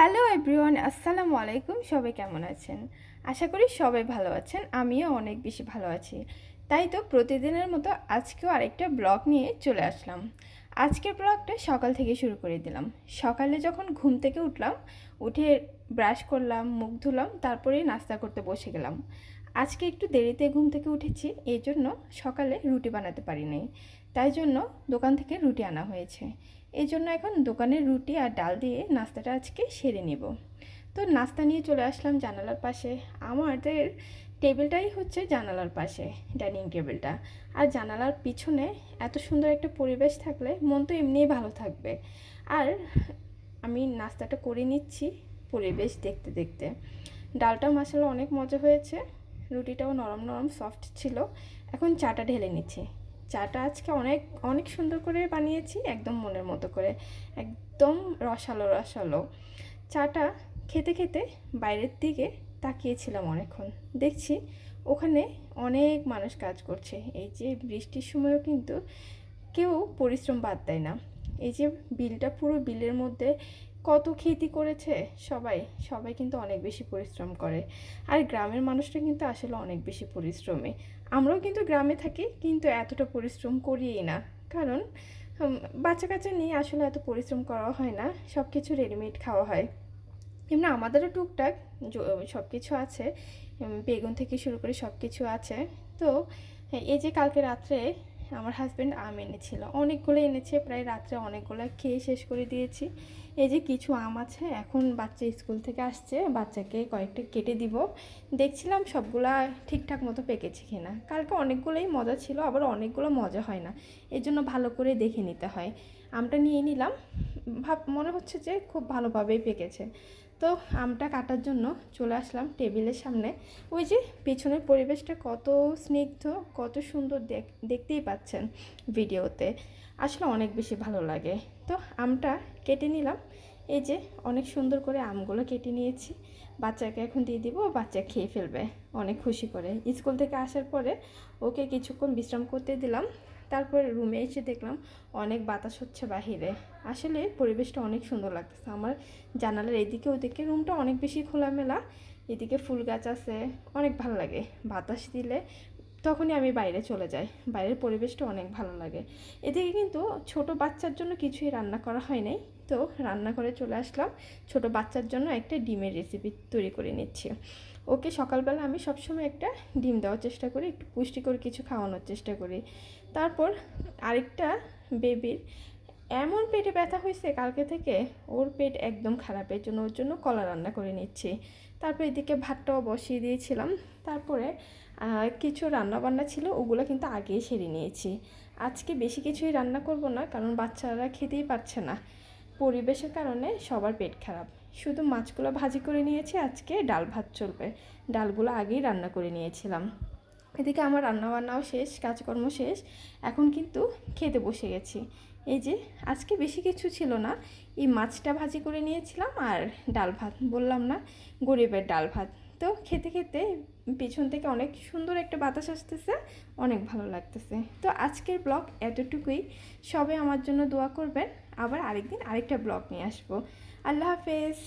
Hello everyone, আসসালামু আলাইকুম। সবাই কেমন আছেন? আশা করি সবাই ভালো আছেন, আমিও অনেক বেশি ভালো আছি। তাই তো প্রতিদিনের মতো আজকেও আরেকটা ব্লগ নিয়ে চলে আসলাম। আজকের ব্লগটা সকাল থেকে শুরু করে দিলাম। সকালে যখন ঘুম থেকে উঠলাম, উঠে ব্রাশ করলাম, মুখ ধুলাম তারপরে নাস্তা করতে বসে গেলাম। আজকে একটু দেরিতে ঘুম থেকে উঠেছি, এই জন্য সকালে রুটি বানাতে পারিনি। তাই জন্য দোকান থেকে রুটি আনা হয়েছে। এই জন্য এখন দোকানের রুটি আর ডাল দিয়ে নাস্তাটা আজকে সেরে নেব। তো নাস্তা নিয়ে চলে আসলাম জানালার পাশে। আমাদের টেবিলটাই হচ্ছে জানালার পাশে, ডাইনিং টেবিলটা। আর জানালার পিছনে এত সুন্দর একটা পরিবেশ থাকলে মন তো এমনিই ভালো থাকবে। আর আমি নাস্তাটা করে নিচ্ছি পরিবেশ দেখতে দেখতে। ডালটা মশলা অনেক মজা হয়েছে। রুটিটাও নরম নরম সফট ছিল। এখন চাটা ঢেলে নিচ্ছি। চাটা আজকে অনেক অনেক সুন্দর করে বানিয়েছি, একদম মনের মতো করে, একদম রসালো রসালো। চাটা খেতে খেতে বাইরের দিকে তাকিয়েছিলাম অনেকক্ষণ। দেখছি ওখানে অনেক মানুষ কাজ করছে। এই যে বৃষ্টির সময়ও কিন্তু কেউ পরিশ্রম বাদ দেয় না। এই যে বিলটা পুরো বিলের মধ্যে কত খেতি করেছে সবাই সবাই কিন্তু অনেক বেশি পরিশ্রম করে। আর গ্রামের মানুষটা কিন্তু আসলে অনেক বেশি পরিশ্রমী। আমরাও কিন্তু গ্রামে থাকি, কিন্তু এতটা পরিশ্রম করিই না। কারণ বাচ্চা কাচ্চা নিয়ে আসলে এত পরিশ্রম করা হয় না সব কিছু রেডিমেড খাওয়া হয়। এমনি আমাদেরও টুকটাক সব কিছু আছে বেগুন থেকে শুরু করে সব কিছু আছে। তো, এই যে কালকে রাত্রে আমার হাজব্যান্ড আম এনেছিল। অনেকগুলো এনেছে, প্রায় রাত্রে অনেকগুলো খেয়ে শেষ করে দিয়েছি। এই যে কিছু আম আছে, এখন বাচ্চা স্কুল থেকে আসছে, বাচ্চাকে কয়েকটা কেটে দিব। দেখছিলাম সবগুলা ঠিকঠাক মতো পেকেছে কিনা। কালকে অনেকগুলোই মজা ছিল, আবার অনেকগুলো মজা হয় না। এই জন্য ভালো করে দেখে নিতে হয়। আমটা নিয়ে নিলাম। ভাব, মনে হচ্ছে যে খুব ভালোভাবেই পেকেছে। তো আমটা কাটার জন্য চলে আসলাম টেবিলের সামনে। ওই যে পেছনের পরিবেশটা কত স্নিগ্ধ, কত সুন্দর দেখ, দেখতেই পাচ্ছেন ভিডিওতে। আসলে অনেক বেশি ভালো লাগে। তো আমটা কেটে নিলাম। এই যে অনেক সুন্দর করে আমগুলো কেটে নিয়েছি। বাচ্চাকে এখন দিয়ে দিব, বাচ্চা খেয়ে ফেলবে। অনেক খুশি করে। স্কুল থেকে আসার পরে ওকে কিছুক্ষণ বিশ্রাম করতে দিলাম। তারপরে রুমে এসে দেখলাম অনেক বাতাস হচ্ছে বাহিরে। আসলে পরিবেশটা অনেক সুন্দর লাগতেছে। আমার জানালার এদিকে ওদিকে রুমটা অনেক বেশি খোলামেলা। এদিকে ফুল গাছ আছে, অনেক ভালো লাগে। বাতাস দিলে তখনই আমি বাইরে চলে যাই। বাইরের পরিবেশটা অনেক ভালো লাগে। এদিকে কিন্তু ছোট বাচ্চার জন্য কিছুই রান্না করা হয় নাই। তো রান্না করে চলে আসলাম। ছোট বাচ্চার জন্য একটা ডিমের রেসিপি তৈরি করে নিচ্ছি। ওকে সকালবেলা আমি সবসময় একটা ডিম দেওয়ার চেষ্টা করি, একটু পুষ্টিকর কিছু খাওয়ানোর চেষ্টা করি। তারপর আরেকটা বেবির এমন পেটে ব্যথা হয়েছে কালকে থেকে, ওর পেট একদম খারাপের জন্য ওর জন্য কলা রান্না করে নিচ্ছি। তারপর এদিকে ভাতটাও বসিয়ে দিয়েছিলাম। তারপরে কিছু রান্না বান্না ছিল, ওগুলো কিন্তু আগেই সেরে নিয়েছি। আজকে বেশি কিছুই রান্না করব না, কারণ বাচ্চারা খেতেই পারছে না। পরিবেশের কারণে সবার পেট খারাপ। শুধু মাছগুলো ভাজি করে নিয়েছি, আজকে ডাল ভাত চলবে। ডালগুলো আগেই রান্না করে নিয়েছিলাম। এদিকে আমার রান্না বান্নাও শেষ, কাজকর্ম শেষ। এখন কিন্তু খেতে বসে গেছি। এই যে, আজকে বেশি কিছু ছিল না। এই মাছটা ভাজি করে নিয়েছিলাম আর ডাল ভাত। বললাম না, গরিবের ডাল ভাত। তো খেতে খেতে পেছন থেকে অনেক সুন্দর একটা বাতাস আসতেছে, অনেক ভালো লাগতেছে। তো আজকের ব্লগ এতটুকুই। সবাই আমার জন্য দোয়া করবেন। আবার আরেকদিন আরেকটা ব্লগ নিয়ে আসব। আল্লাহ হাফেজ।